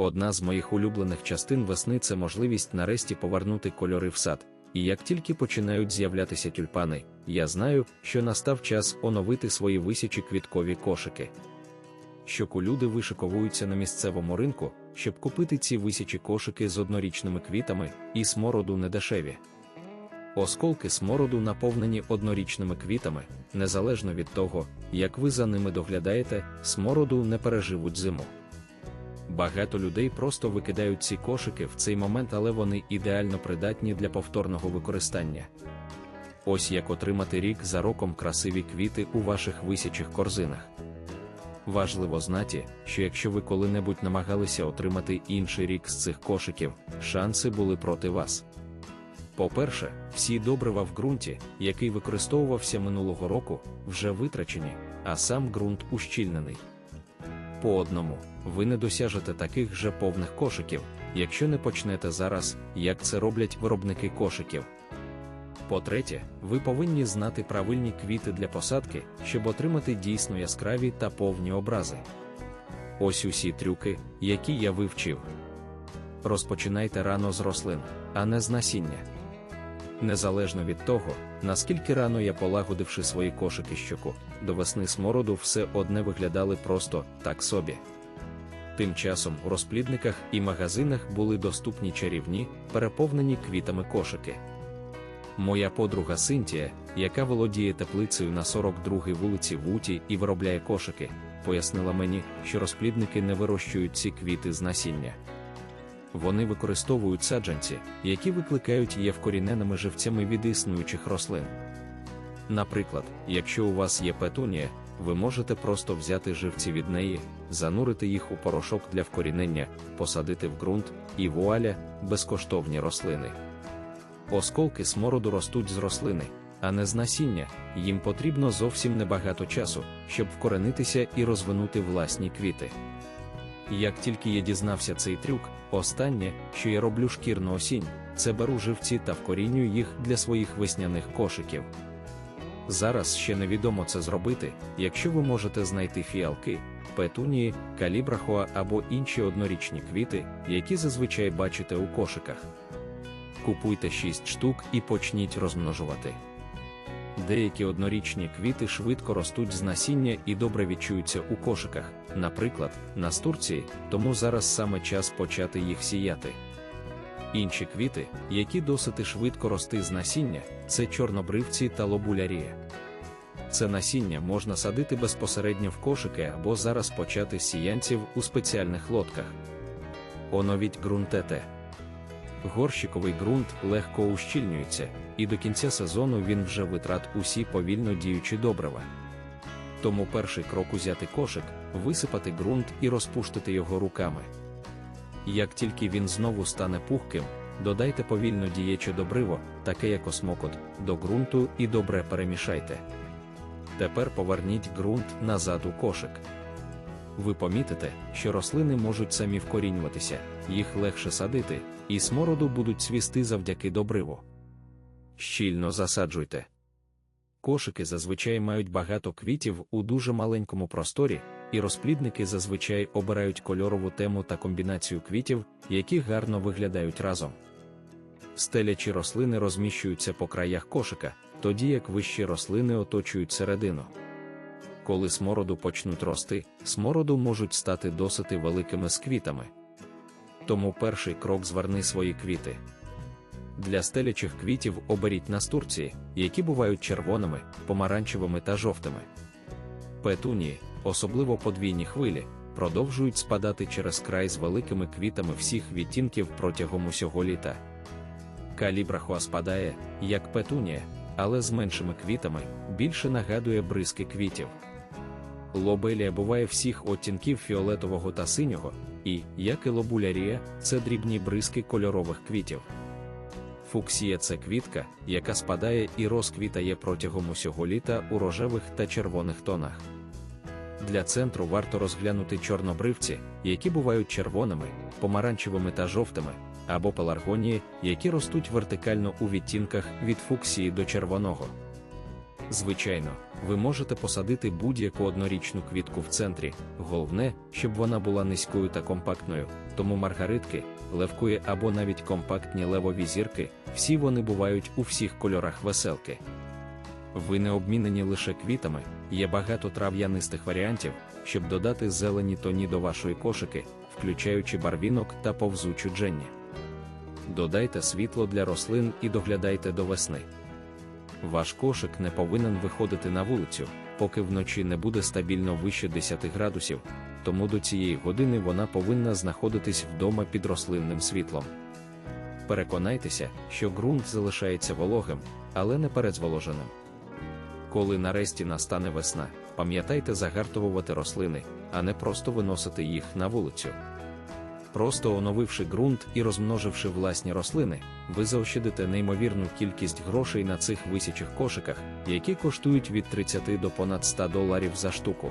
Одна з моїх улюблених частин весни це можливість нарешті повернути кольори в сад. І як тільки починають з'являтися тюльпани, я знаю, що настав час оновити свої висячі квіткові кошики. Щоколюди вишиковуються на місцевому ринку, щоб купити ці висячі кошики з однорічними квітами і смороду недешеві. Осколки смороду наповнені однорічними квітами, незалежно від того, як ви за ними доглядаєте, смороду не переживуть зиму. Багато людей просто викидають ці кошики в цей момент, але вони ідеально придатні для повторного використання. Ось як отримати рік за роком красиві квіти у ваших висячих корзинах. Важливо знати, що якщо ви коли-небудь намагалися отримати інший рік з цих кошиків, шанси були проти вас. По-перше, всі добрива в ґрунті, який використовувався минулого року, вже витрачені, а сам ґрунт ущільнений. По одному, ви не досяжете таких же повних кошиків, якщо не почнете зараз, як це роблять виробники кошиків. По-третє, ви повинні знати правильні квіти для посадки, щоб отримати дійсно яскраві та повні образи. Ось усі трюки, які я вивчив. Розпочинайте рано з рослин, а не з насіння. Незалежно від того, наскільки рано я полагодивши свої кошики щоку, до весни смороду все одне виглядали просто так собі. Тим часом у розплідниках і магазинах були доступні чарівні, переповнені квітами кошики. Моя подруга Синтія, яка володіє теплицею на 42-й вулиці Вуті і виробляє кошики, пояснила мені, що розплідники не вирощують ці квіти з насіння. Вони використовують саджанці, які викликають є вкоріненими живцями від існуючих рослин. Наприклад, якщо у вас є петунія, ви можете просто взяти живці від неї, занурити їх у порошок для вкорінення, посадити в ґрунт і вуаля безкоштовні рослини. Осколки смороду ростуть з рослини, а не з насіння, їм потрібно зовсім небагато часу, щоб вкоренитися і розвинути власні квіти. Як тільки я дізнався цей трюк, останнє, що я роблю шкірну осінь, це беру живці та вкорінюю їх для своїх весняних кошиків. Зараз ще невідомо це зробити, якщо ви можете знайти фіалки, петунії, калібрахоа або інші однорічні квіти, які зазвичай бачите у кошиках. Купуйте 6 штук і почніть розмножувати. Деякі однорічні квіти швидко ростуть з насіння і добре відчуються у кошиках, наприклад, настурції, тому зараз саме час почати їх сіяти. Інші квіти, які досить швидко рости з насіння, це чорнобривці та лобулярія. Це насіння можна садити безпосередньо в кошики або зараз почати з сіянців у спеціальних лодках. Оновіть ґрунтете. Горщиковий ґрунт легко ущільнюється, і до кінця сезону він вже витрат усі повільно діючі добрива. Тому перший крок узяти кошик, висипати ґрунт і розпуштити його руками. Як тільки він знову стане пухким, додайте повільно діюче добриво, таке як осмокот, до ґрунту і добре перемішайте. Тепер поверніть ґрунт назад у кошик. Ви помітите, що рослини можуть самі вкорінюватися, їх легше садити, і смороду будуть цвісти завдяки добриву. Щільно засаджуйте. Кошики зазвичай мають багато квітів у дуже маленькому просторі, і розплідники зазвичай обирають кольорову тему та комбінацію квітів, які гарно виглядають разом. Стелячі рослини розміщуються по краях кошика, тоді як вищі рослини оточують середину. Коли смороду почнуть рости, смороду можуть стати досить великими з квітами. Тому перший крок зверни свої квіти. Для стелячих квітів оберіть настурції, які бувають червоними, помаранчевими та жовтими. Петунії, особливо подвійні хвилі, продовжують спадати через край з великими квітами всіх відтінків протягом усього літа. Калібрахуа спадає, як петунія, але з меншими квітами, більше нагадує бризки квітів. Лобелія буває всіх оттінків фіолетового та синього, і, як і лобулярія, це дрібні бризки кольорових квітів. Фуксія це квітка, яка спадає і розквітає протягом усього літа у рожевих та червоних тонах. Для центру варто розглянути чорнобривці, які бувають червоними, помаранчевими та жовтими, або пеларгонії, які ростуть вертикально у відтінках від фуксії до червоного. Звичайно, ви можете посадити будь-яку однорічну квітку в центрі, головне, щоб вона була низькою та компактною, тому маргаритки, левкої або навіть компактні левові зірки, всі вони бувають у всіх кольорах веселки. Ви не обмінені лише квітами, є багато трав'янистих варіантів, щоб додати зелені тоні до вашої кошики, включаючи барвінок та повзучу дженні. Додайте світло для рослин і доглядайте до весни. Ваш кошик не повинен виходити на вулицю, поки вночі не буде стабільно вище 10 градусів, тому до цієї години вона повинна знаходитись вдома під рослинним світлом. Переконайтеся, що ґрунт залишається вологим, але не перезволоженим. Коли нарешті настане весна, пам'ятайте загартовувати рослини, а не просто виносити їх на вулицю. Просто оновивши ґрунт і розмноживши власні рослини, ви заощадите неймовірну кількість грошей на цих висячих кошиках, які коштують від 30 до понад 100 доларів за штуку.